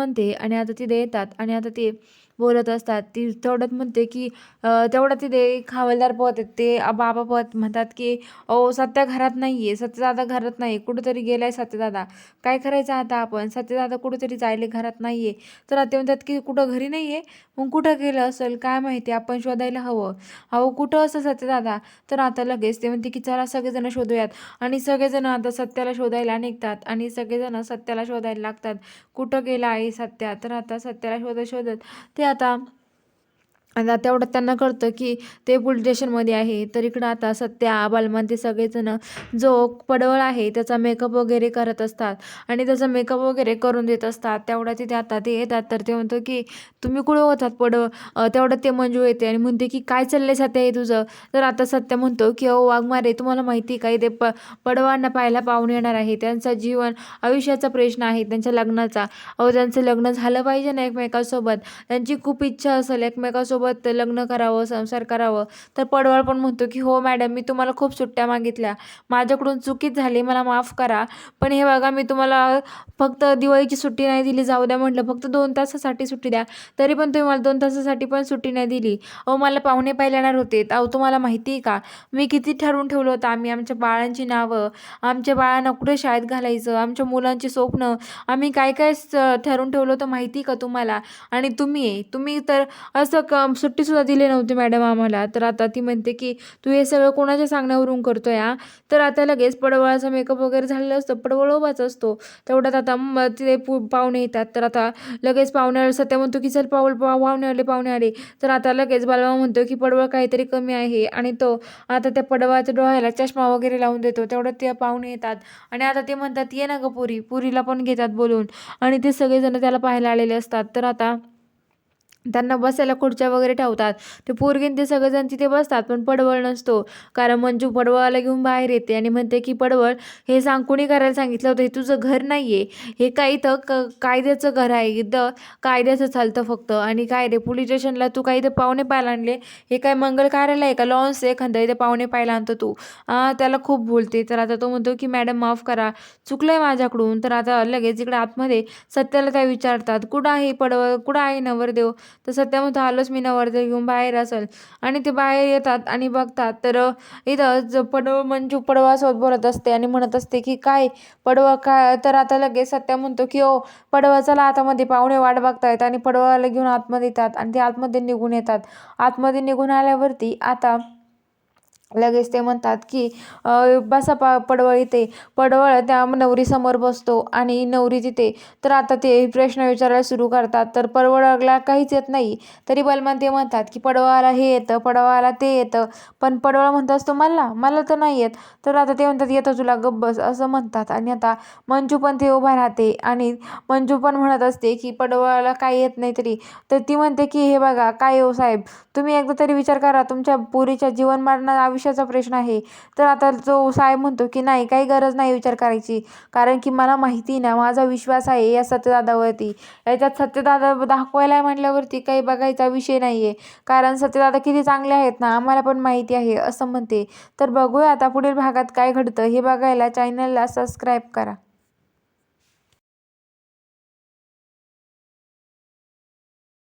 म्हणते आणि आता ती देतात आणि आता ते बोलत असतात. ती तेवढ्यात म्हणते की तेवढ्या तिथे तिथे हवालदार पोहत आहेत. ते बाबा पोहत म्हणतात की ओ सत्या घरात नाही आहे सत्यदादा घरात नाही कुठेतरी गेलाय सत्यदादा. काय करायचं आता आपण? सत्यदादा कुठेतरी जायले घरात नाही आहे तर आता ते म्हणतात की कुठं घरी नाही आहे मग कुठं गेलं असेल? काय माहिती? आपण शोधायला हवं. अहो कुठं असं सत्यदादा? तर आता लगेच ते म्हणते की चला सगळेजण शोधूयात. आणि सगळेजण आता सत्याला शोधायला निघतात. आणि सगळेजण सत्याला शोधायला लागतात. कुठं गेला आहे सत्या? तर आता सत्याला शोधत शोधत ते आता आणि तेवढं त्यांना कळतं की ते पोलीस स्टेशनमध्ये आहे. तर इकडं आता सत्या बालमंती ते सगळेजण जो पडवळ आहे त्याचा मेकअप वगैरे करत असतात. आणि त्याचा मेकअप वगैरे करून देत असतात. तेवढ्या तिथे आता ते येतात. तर ते म्हणतो की तुम्ही कुठं होतात पडवळ? तेवढं ते मंजू येते आणि म्हणते की काय चाललंय सत्या हे तुझं? तर आता सत्या म्हणतो की अहो वाघमारे तुम्हाला माहिती काय ते प पडवांना पाहायला पाहून येणार आहे. त्यांचं जीवन आयुष्याचा प्रश्न आहे त्यांच्या लग्नाचा. अहो त्यांचं लग्न झालं पाहिजे ना एकमेकासोबत? त्यांची खूप इच्छा असेल एकमेकासोबत लग्न करावं संसार करावं. तर पडवळ पण म्हणतो की हो मॅडम मी तुम्हाला खूप सुट्ट्या मागितल्या. माझ्याकडून चुकीच झाली मला माफ करा. पण हे बघा मी तुम्हाला फक्त दिवाळीची सुट्टी नाही दिली जाऊ द्या म्हटलं. फक्त दोन तासासाठी सुट्टी द्या. तरी पण तुम्ही मला दोन तासासाठी पण सुट्टी नाही दिली. अहो मला पाहुणे पाहिला येणार होते. अहो तुम्हाला माहिती आहे का? मी किती ठरवून ठेवलं होतं आम्ही आमच्या बाळांची नावं. आमच्या बाळांना कुठे शाळेत घालायचं? आमच्या मुलांची स्वप्न. आम्ही काय काय स- ठरवून ठेवलं होतं माहिती आहे का तुम्हाला? आणि तुम्ही आहे. तुम्ही तर असं क सुट्टीसुद्धा दिली नव्हती मॅडम आम्हाला. तर आता ती म्हणते की तू हे सगळं कोणाच्या सांगण्यावरून करतोय या तर आता लगेच पडवळाचा मेकअप वगैरे झालेला असतो. पडवळ उभाच असतो. तेवढ्यात आता तिथे पु पाहुणे येतात. तर आता लगेच पाहुणे सत्या म्हणतो की चल पाऊल पा पाहुणे आले पाहुणे आले. तर आता लगेच बालमा म्हणतो की पडवळ काहीतरी कमी आहे. आणि तो आता त्या पडवळाच्या डोळ्याला चष्मा वगैरे लावून देतो. तेवढ्यात ते पाहुणे येतात. आणि आता ते म्हणतात ये ना ग पुरी. पुरीला पण घेतात बोलून. आणि ते सगळेजण त्याला पाहायला आलेले असतात. तर आता त्यांना बसायला खुर्च्या वगैरे ठेवतात. ते पोरगीन ते सगळेजण तिथे बसतात पण पडवळ नसतो. कारण मंजू पडवळाला घेऊन बाहेर येते आणि म्हणते की पडवळ हे सांग कोणी करायला सांगितलं होतं? हे तुझं घर नाही आहे हे काय इथं क कायद्याचं घर आहे. इथं कायद्याचं चालतं फक्त. आणि काय रे पोलीस स्टेशनला तू काही इथं पाहुणे पाहायला आणले? हे काय मंगल कार्यालय आहे का? लॉन्स आहे इथे पाहुणे पाहायला आणतो तू. त्याला खूप बोलते. तर आता तो म्हणतो की मॅडम माफ करा. चुकलं आहे माझ्याकडून. तर आता लगेच इकडे आतमध्ये सत्याला त्या विचारतात कुठं आहे पडवळ? कुठं आहे नवरदेव? तर सध्या म्हणतो आलोच मी नवरदेव घेऊन बाहेर असेल. आणि ते बाहेर येतात आणि बघतात. तर इथं पडवळ मंजू पडवासोबत बोलत असते आणि म्हणत असते की काय पडव काय तर आता लगेच सत्या म्हणतो की हो, ओ पडवा चला आतमध्ये पाहुणे वाट बघतायत आणि पडवाला घेऊन आतमध्ये येतात आणि ते आतमध्ये निघून येतात. आतमध्ये निघून आल्यावरती आता लगेच ते म्हणतात की बसा पा पडवळ इथे. पडवळ त्या नवरीसमोर बसतो आणि नवरी तिथे तर आता ते प्रश्न विचारायला सुरू करतात. तर पडवळला काहीच येत नाही. तरी बलमान ते म्हणतात की पडवळाला हे येतं पडवळाला ते येतं. पण पडवळ म्हणत असतो मला? मला तर नाही येत. तर आता ते म्हणतात येतं तुला गब्बस असं म्हणतात. आणि आता मंजू पण ते उभा राहते आणि मंजू पण म्हणत असते की पडवळाला काही येत नाही तरी. तर ती म्हणते की हे बघा काय हो साहेब? तुम्ही एकदा तरी विचार करा. तुमच्या पुरीच्या जीवन मरणा आयुष्याचा प्रश्न आहे. तर आता जो साहेब म्हणतो की नाही काही गरज नाही विचार करायची. कारण की मला माहिती ना माझा विश्वास आहे या सत्यदादावरती. याच्यात सत्यदादा दाखवायला म्हटल्यावरती काही बघायचा विषय नाही आहे कारण सत्यदादा किती चांगले आहेत ना आम्हाला पण माहिती आहे असं म्हणते. तर बघूया आता पुढील भागात काय घडतं. हे बघायला चॅनलला सबस्क्राईब करा.